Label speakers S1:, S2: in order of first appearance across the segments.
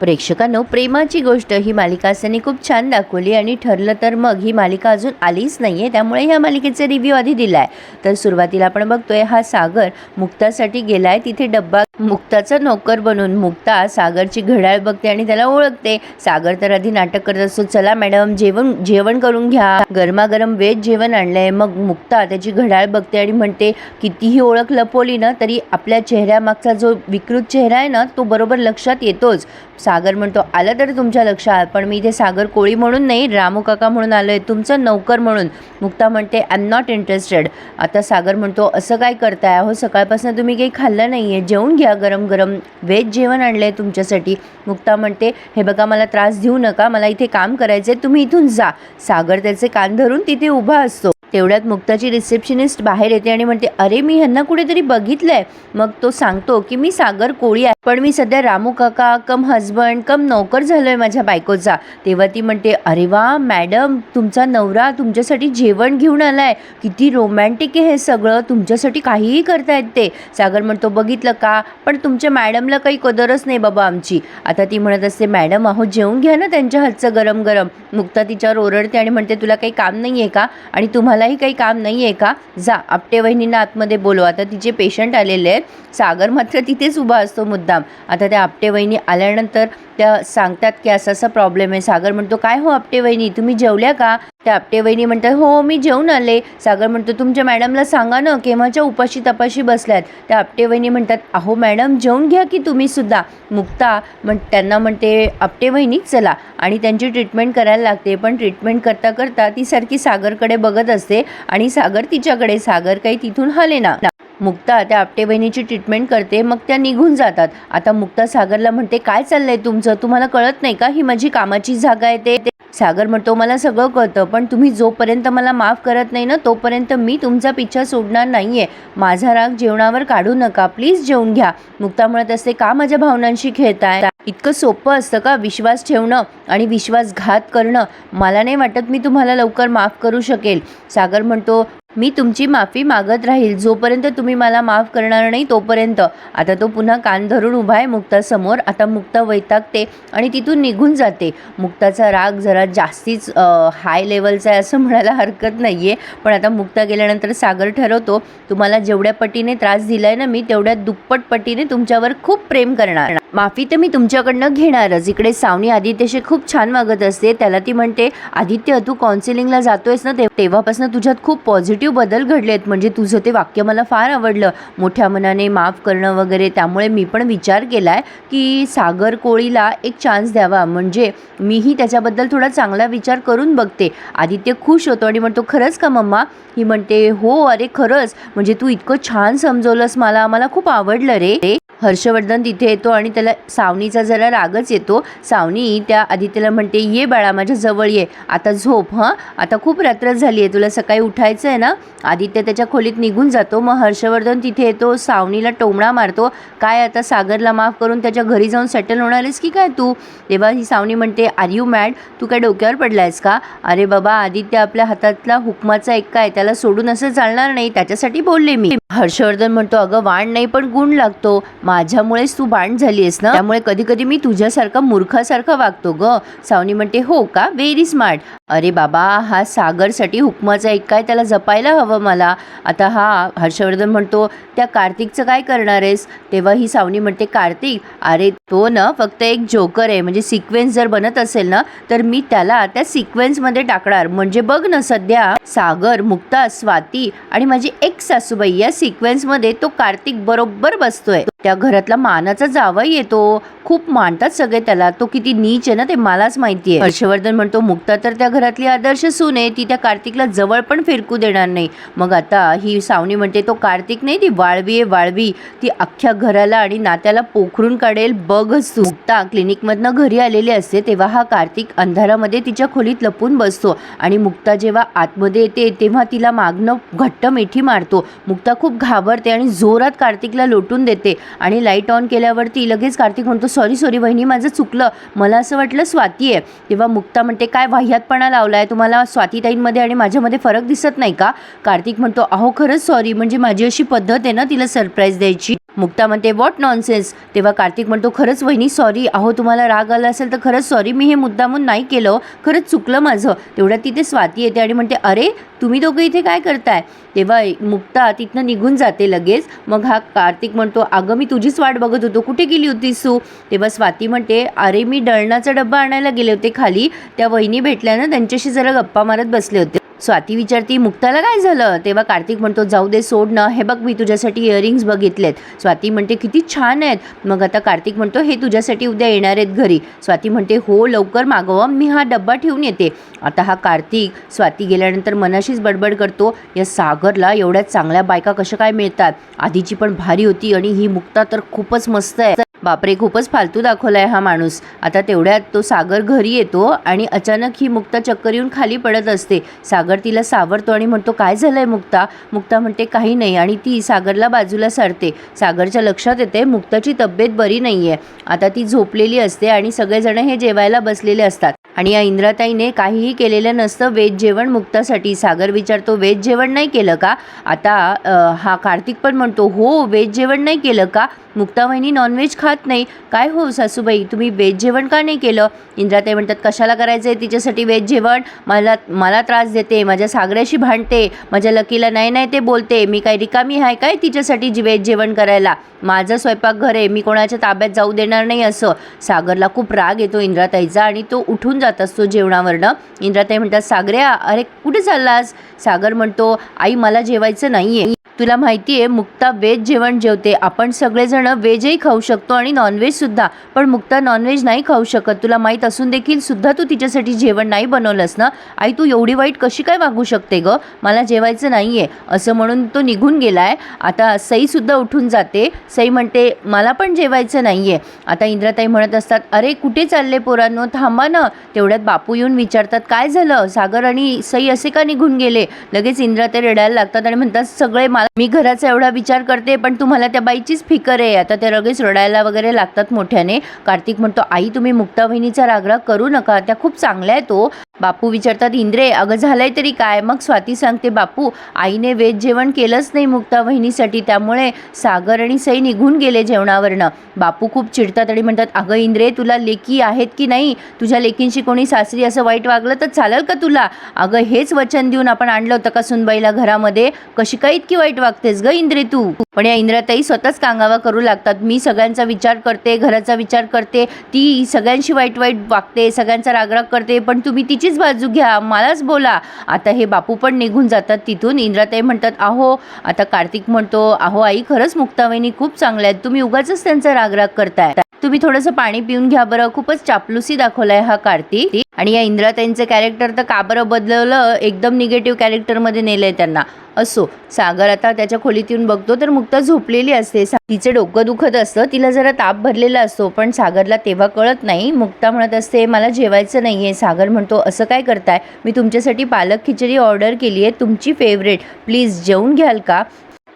S1: प्रेक्षकांनो प्रेमाची गोष्ट. ही मालिका असताना खूप छान दाखवली आणि ठरलं तर मग ही मालिका अजून आलीच नाही आहे त्यामुळे ह्या मालिकेचा रिव्ह्यू आधी दिला आहे तर सुरुवातीला आपण बघतोय हा सागर मुक्तासाठी गेला आहे तिथे डब्बा मुक्ताचा नोकर बनून मुक्ता सागरची घड्याळ बघते आणि त्याला ओळखते. सागर तर आधी नाटक करत असतो चला मॅडम जेवण जेवण करून घ्या. गरमागरम वेज जेवण आणलंय. मग मुक्ता त्याची घड्याळ बघते आणि म्हणते कितीही ओळख लपवली ना तरी आपल्या चेहऱ्यामागचा जो विकृत चेहरा आहे ना तो बरोबर लक्षात येतोच. सागर म्हणतो आलं तर तुमच्या लक्षात पण मी इथे सागर कोळी म्हणून नाही रामू काका म्हणून आलो आहे तुमचं नौकर म्हणून. मुक्ता म्हणते आय एम नॉट इंटरेस्टेड आता सागर म्हणतो असं काय करताय? अहो सकाळपासून तुम्ही काही खाल्लं नाही आहे जेवून घ्या गरम गरम. व्हेज जेवण आणलं आहे तुमच्यासाठी. मुक्ता म्हणते हे बघा मला त्रास देऊ नका. मला इथे काम करायचं आहे तुम्ही इथून जा. सागर त्याचे कान धरून तिथे उभा असतो. तेवढ्यात मुक्ताची रिसेप्शनिस्ट बाहेर येते आणि म्हणते अरे मी ह्यांना कुठेतरी बघितलं आहे मग तो सांगतो की मी सागर कोळी आहे पण मी सध्या रामू काका कम हजबंड कम नोकर झालो आहे माझ्या बायकोचा. तेव्हा ती म्हणते अरे वा मॅडम तुमचा नवरा तुमच्यासाठी जेवण घेऊन आला आहे किती रोमॅन्टिक आहे हे सगळं. तुमच्यासाठी काहीही करतायत ते. सागर म्हणतो बघितलं का? पण तुमच्या मॅडमला काही कदरच नाही बाबा आमची. आता ती म्हणत असते मॅडम अहो जेवून घ्या ना त्यांच्या हातचं गरम गरम मुक्ता तिच्यावर ओरडते आणि म्हणते तुला काही काम नाही आहे का? आणि तुम्हाला तुलाही काही काम नाही आहे का? जा आपटे वहिनींना आतमध्ये बोलवा. आता तिचे पेशंट आलेले आहेत. सागर मात्र तिथेच उभा असतो मुद्दाम. आता त्या आपटे वहिनी आल्यानंतर त्या सांगतात की असा असा प्रॉब्लेम आहे. सागर म्हणतो काय हो आपटे वहिनी तुम्ही जेवल्या का? त्या आपटे वहिनी म्हणतात हो मी जेवून आले. सागर म्हणतो तुमच्या मॅडमला सांगा ना केव्हाच्या उपाशी तपाशी बसल्यात? त्या आपटे वहिनी म्हणतात अहो मॅडम जेवून घ्या की तुम्ही सुद्धा. मुक्ता म्हण त्यांना म्हणते आपटे वहिनी चला. आणि त्यांची ट्रीटमेंट करायला लागते. पण ट्रीटमेंट करता करता ती सारखी सागरकडे बघत असते आणि सागर तिच्याकडे सागर काही तिथून हले ना मुक्ता त्या आपटे बहिणीची ट्रीटमेंट करते मग त्या निघून जातात. आता मुक्ता सागरला म्हणते काय चाललंय तुमचं? तुम्हाला कळत नाही का? ही माझी कामाची जागा आहे ते. सागर म्हणतो मला सगळं कळतं पण तुम्ही जोपर्यंत मला माफ करत नाही ना तोपर्यंत मी तुमचा पिच्छा सोडणार नाहीये. माझा राग जेवणावर काढू नका. प्लीज जेवून घ्या. मुक्ता म्हणत असते का माझ्या भावनांशी खेळताय? इतकं सोपं असतं का विश्वास ठेवणं आणि विश्वासघात करणं? मला नाही वाटत मी तुम्हाला लवकर माफ करू शकेल. सागर म्हणतो मी तुमची माफी मागत राहील. जोपर्यंत तुम्ही मला माफ करणार नाही तोपर्यंत. आता तो पुन्हा कान धरून उभा आहे मुक्तासमोर. आता मुक्ता वैतागते आणि तिथून निघून जाते. मुक्ताचा राग जरा जास्तीच हाय लेवलचा आहे असं म्हणायला हरकत नाही आहे पण आता मुक्ता गेल्यानंतर सागर ठरवतो तुम्हाला जेवढ्या पटीने त्रास दिला आहे ना मी तेवढ्या दुप्पट पटीने तुमच्यावर खूप प्रेम करणार. माफी तर मी तुमच्याकडनं घेणारच. इकडे सावनी आदित्यशी खूप छान वागत असते. त्याला ती म्हणते आदित्य तू काउन्सिलिंगला जातोयस ना तेव्हापासून तुझ्यात खूप पॉझिटिव्ह बदल घडलेत. म्हणजे तुझं ते वाक्य मला फार आवडलं. मोठ्या मनाने माफ करणं वगैरे त्यामुळे मी पण विचार केला आहे की सागर कोळीला एक चान्स द्यावा. म्हणजे मीही त्याच्याबद्दल थोडा चांगला विचार करून बघते. आदित्य खुश होतो आणि म्हणतो खरंच का मम्मा? ही म्हणते हो अरे खरंच. म्हणजे तू इतकं छान समजवलंस मला. मला खूप आवडलं रे. हर्षवर्धन तिथे येतो आणि त्याला सावनीचा जरा रागच येतो. सावनी त्या आदित्यला म्हणते ये बाळा माझ्या जवळ ये. आता झोप हां? आता खूप रात्र झाली आहे. तुला सकाळी उठायचं आहे ना? आदित्य त्याच्या खोलीत निघून जातो. मग हर्षवर्धन तिथे येतो. सावनीला टोमणा मारतो. काय आता सागरला माफ करून त्याच्या घरी जाऊन सेटल होणार आहेस की काय तू? तेव्हा ही सावनी म्हणते आर यू मॅड तू काय डोक्यावर पडला आहेस का? अरे बाबा आदित्य आपल्या हातातला हुकमाचा एक काय? त्याला सोडून असं चालणार नाही. त्याच्यासाठी बोलले मी. हर्षवर्धन म्हणतो अगं वाण नाही पण गुण लागतो. माझ्यामुळेच तू बाण झाली आहेस ना? त्यामुळे कधी कधी मी तुझ्यासारखा मूर्खासारखा वागतो ग. सावनी म्हणते हो का? व्हेरी स्मार्ट अरे बाबा हा सागरसाठी हुकमाचा एक काय? त्याला जपायला हवं मला. आता हा हर्षवर्धन म्हणतो त्या कार्तिकचं काय करणार आहेस? तेव्हा ही सावनी म्हणते कार्तिक अरे तो ना फक्त एक जोकर आहे. म्हणजे सिक्वेन्स जर बनत असेल ना तर मी त्याला त्या सिक्वेन्समध्ये टाकणार. म्हणजे बघ ना सध्या सागर मुक्ता स्वाती आणि माझी एक सासूबाई या सिक्वेन्समध्ये तो कार्तिक बरोबर बसतोय. त्या घरातला मानाचा जावाई येतो. खूप मानतात सगळे त्याला. तो किती नीच आहे ना ते मलाच माहिती आहे. हर्षवर्धन म्हणतो मुक्ता तर त्या घरातली आदर्श सून आहे. ती त्या कार्तिकला जवळ पण फिरकू देणार नाही. मग आता ही सावनी म्हणते तो कार्तिक नाही ती वाळवी आहे वाळवी. ती अख्ख्या घराला आणि नात्याला पोखरून काढेल. बघच तू. मुक्ता क्लिनिकमधनं घरी आलेली असते तेव्हा हा कार्तिक अंधारामध्ये तिच्या खोलीत लपून बसतो. आणि मुक्ता जेव्हा आतमध्ये येते तेव्हा तिला मागणं घट्ट मिठी मारतो. मुक्ता खूप घाबरते आणि जोरात कार्तिकला लोटून देते. आणि लाइट ऑन केल्यावरती लगेच कार्तिक म्हणतो सॉरी सॉरी वहिनी माझं चुकलं. मला असं वाटलं स्वाती आहे. तेव्हा मुक्ता म्हणते काय वाह्यातपणा लावला आहे तुम्हाला स्वातीताईंमध्ये आणि माझ्यामध्ये फरक दिसत नाही का? कार्तिक म्हणतो अहो खरंच सॉरी म्हणजे माझी अशी पद्धत आहे ना तिला सरप्राईज द्यायची. मुक्ता म्हणते वॉट नॉनसेन्स तेव्हा कार्तिक म्हणतो खरंच वहिनी सॉरी अहो तुम्हाला राग आला असेल तर खरंच सॉरी मी हे मुद्दामून नाही केलं. खरंच चुकलं माझं. तेवढ्यात तिथे स्वाती येते आणि म्हणते अरे तुम्ही दोघं इथे काय करताय? तेव्हा मुक्ता तिथनं निघून जाते लगेच. मग हा कार्तिक म्हणतो अगं मी तुझीच वाट बघत होतो. कुठे गेली होतीस तू? तेव्हा स्वाती म्हणते अरे मी दळणाचा डब्बा आणायला गेले होते खाली. त्या वहिनी भेटल्यानं त्यांच्याशी जरा गप्पा मारत बसले होते. स्वाती विचारती मुक्ताला काय झालं? तेव्हा कार्तिक म्हणतो जाऊ दे सोड ना. हे बघ मी तुझ्यासाठी इयरिंग्स बघितलेत. स्वाती म्हणते किती छान आहेत. मग आता कार्तिक म्हणतो हे तुझ्यासाठी उद्या येणार आहेत घरी. स्वाती म्हणते हो लवकर मागवा. मी हा डब्बा ठेवून येते. आता हा कार्तिक स्वाती गेल्यानंतर मनाशीच बडबड करतो या सागरला एवढ्या चांगल्या बायका कशा काय मिळतात? आधीची पण भारी होती आणि ही मुक्ता तर खूपच मस्त आहे. बापरे खूपच फालतू दाखवला आहे हा माणूस. आता तेवढ्यात तो सागर घरी येतो आणि अचानक ही मुक्ता चक्कर येऊन खाली पडत असते. सागर तिला सावरतो आणि म्हणतो काय झालं आहे मुक्ता? मुक्ता म्हणते काही नाही. आणि ती सागरला बाजूला सरते. सागरच्या लक्षात येते मुक्ताची तब्येत बरी नाही आहे आता ती झोपलेली असते आणि सगळेजण हे जेवायला बसलेले असतात. आणि या इंद्राताईने काहीही केलेलं नसतं वेज जेवण मुक्तासाठी. सागर विचारतो वेज जेवण नाही केलं का? आता हा कार्तिक पण म्हणतो हो वेज जेवण नाही केलं का? मुक्ता वहिनी नॉनव्हेज खात नाही. काय हो सासूबाई? तुम्ही वेज जेवण का नाही केलं? इंद्राताई म्हणतात कशाला करायचं आहे तिच्यासाठी वेज जेवण? मला मला त्रास देते माझ्या सागऱ्याशी भांडते माझ्या लकीला नाही नाही ते बोलते. मी काय रिकामी आहे काय तिच्यासाठी जी वेज जेवण करायला? माझं स्वयंपाकघर आहे मी कोणाच्या ताब्यात जाऊ देणार नाही असं. सागरला खूप राग येतो इंद्राताईचा आणि तो उठून जात असतो जेवणावरनं. इंद्राताई म्हणतात सागऱ्या अरे कुठे चाललास? सागर म्हणतो आई मला जेवायचं नाही आहे तुला माहिती आहे मुक्ता व्हेज जेवण जेवते. आपण सगळेजण व्हेजही खाऊ शकतो आणि नॉनव्हेजसुद्धा पण मुक्ता नॉनव्हेज नाही खाऊ शकत. तुला माहीत असून देखील सुद्धा तू तिच्यासाठी जेवण नाही बनवलंस ना? आई तू एवढी वाईट कशी काय वागू शकते गं? मला जेवायचं नाही आहे असं म्हणून तो निघून गेलाय. आता सईसुद्धा उठून जाते. सई म्हणते मला पण जेवायचं नाही आहे आता इंद्राताई म्हणत असतात अरे कुठे चालले पोरांनो? थांबा ना. तेवढ्यात बापू येऊन विचारतात काय झालं? सागर आणि सई असे का निघून गेले? लगेच इंद्राताई रडायला लागतात आणि म्हणतात सगळे मला मी घराचा एवढा विचार करते पण तुम्हाला त्या बाईचीच फिकर आहे. आता ते लगेच रडायला वगैरे लागतात मोठ्याने. कार्तिक म्हणतो आई तुम्ही मुक्ता वहिनीचा रागराग करू नका. त्या खूप चांगल्या आहेत तो बापू विचारतात इंद्रे अगं झालंय तरी काय? मग स्वाती सांगते बापू आईने वेद जेवण केलंच नाही मुक्ता वहिनीसाठी त्यामुळे सागर आणि सई निघून गेले जेवणावरनं. बापू खूप चिडतात आणि म्हणतात अगं इंद्रे तुला लेकी आहेत की नाही? तुझ्या लेकींशी कोणी सासरी असं वाईट वागलं तर चालेल का तुला? अगं हेच वचन देऊन आपण आणलं होतं का सुनबाईला घरामध्ये? कशी काय इतकी वाईट वागतेस ग इंद्रे तू? पण या इंद्राताई स्वतःच कांगावा करू लागतात. मी सगळ्यांचा विचार करते घराचा विचार करते. ती सगळ्यांशी वाईट वाईट वागते सगळ्यांचा रागराग करते पण तुम्ही तिचीच बाजू घ्या मलाच बोला. आता हे बापू पण निघून जातात तिथून. इंद्राताई म्हणतात अहो आता कार्तिक म्हणतो अहो आई खरंच मुक्तावहिनी खूप चांगल्या आहेत. तुम्ही उगाच त्यांचा रागराग करताय. तुम्ही थोडंसं पाणी पिऊन घ्या बरं. खूपच चापलुसी दाखवलाय हा कार्तिक आणि या इंद्राताईंचं कॅरेक्टर तर का बरं बदलवलं एकदम निगेटिव्ह कॅरेक्टरमध्ये नेलंय त्यांना. असो सागर आता त्याच्या खोलीत येऊन बघतो तर मुक्ता झोपलेली असते. तिचं डोकं दुखत असतं तिला जरा ताप भरलेला असतो पण सागरला तेव्हा कळत नाही. मुक्ता म्हणत असते मला जेवायचं नाही आहे सागर म्हणतो असं काय करताय? मी तुमच्यासाठी पालक खिचडी ऑर्डर केली आहे तुमची फेवरेट प्लीज जेवून घ्याल का?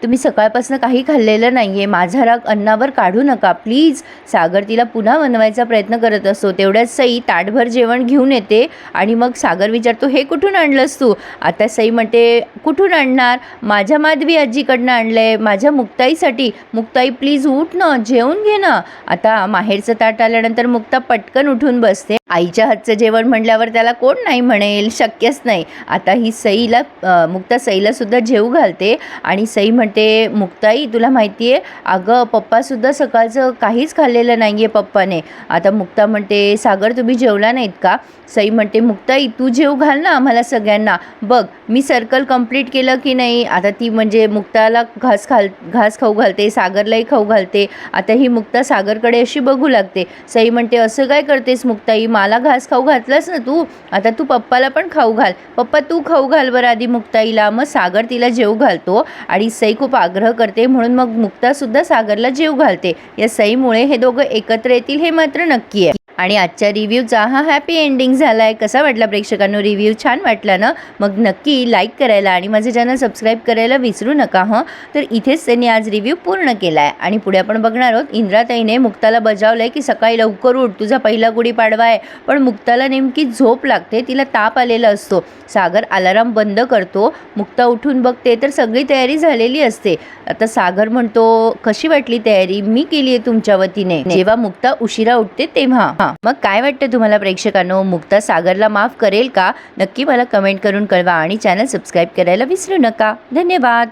S1: तुम्ही सकाळपासून काही खाल्लेलं नाही आहे माझा राग अन्नावर काढू नका. प्लीज. सागर तिला पुन्हा बनवायचा प्रयत्न करत असतो. तेवढ्याच सई ताटभर जेवण घेऊन येते आणि मग सागर विचारतो हे कुठून आणलंस तू? आता सई म्हणते कुठून आणणार? माझ्या माधवी आजीकडनं आणलं आहे माझ्या मुक्ताईसाठी. मुक्ताई प्लीज उठ ना. जेवून घे ना. आता माहेरचं ताट आल्यानंतर मुक्ता पटकन उठून बसते. आईच्या हातचं जेवण म्हणल्यावर त्याला कोण नाही म्हणेल. शक्यच नाही. आता ही सईला मुक्ता सईला सुद्धा जेव घालते आणि सई म्हणते मुक्ताई तुला माहिती आहे अगं पप्पासुद्धा सकाळचं काहीच खाल्लेलं नाही आहे पप्पाने. आता मुक्ता म्हणते सागर तुम्ही जेवला नाहीत का? सई म्हणते मुक्ताई तू जेव घाल ना आम्हाला सगळ्यांना. बघ मी सर्कल कंप्लीट केलं की नाही? आता ती म्हणजे मुक्ताला घास खाल घास खाऊ घालते सागरलाही खाऊ घालते. आता ही मुक्ता सागरकडे अशी बघू लागते. सई म्हणते असं काय करतेस मुक्ताई? मला घास खाऊ घातलास ना तू? आता तू पप्पाला पण खाऊ घाल. पप्पा तू खाऊ घाल बरं आधी मुक्ताईला. मग सागर तिला जेव घालतो. आणि सई खूप आग्रह करते म्हणून मग मुक्तासुद्धा सागरला जेव घालते. या सईमुळे हे दोघं एकत्र येतील हे मात्र नक्की आहे. आणि आजच्या रिव्ह्यूचा हा हॅपी एंडिंग झाला आहे कसा वाटला प्रेक्षकांनो? रिव्ह्यू छान वाटला ना? मग नक्की लाईक करायला आणि माझे चॅनल सबस्क्राईब करायला विसरू नका हं? तर इथेच त्यांनी आज रिव्ह्यू पूर्ण केला आहे आणि पुढे आपण बघणार आहोत इंद्राताईने मुक्ताला बजावलं आहे की सकाळी लवकर उठ तुझा पहिला गुढीपाडवा आहे. पण मुक्ताला नेमकी झोप लागते तिला ताप आलेला असतो. सागर अलाराम बंद करतो. मुक्ता उठून बघते तर सगळी तयारी झालेली असते. आता सागर म्हणतो कशी वाटली तयारी? मी केली आहे तुमच्या वतीने. जेव्हा मुक्ता उशिरा उठते तेव्हा. हा मग काय वाटतं तुम्हाला प्रेक्षकांनो? मुक्ता सागरला माफ करेल का? नक्की मला कमेंट करून कळवा आणि चॅनल सबस्क्राईब करायला विसरू नका. धन्यवाद.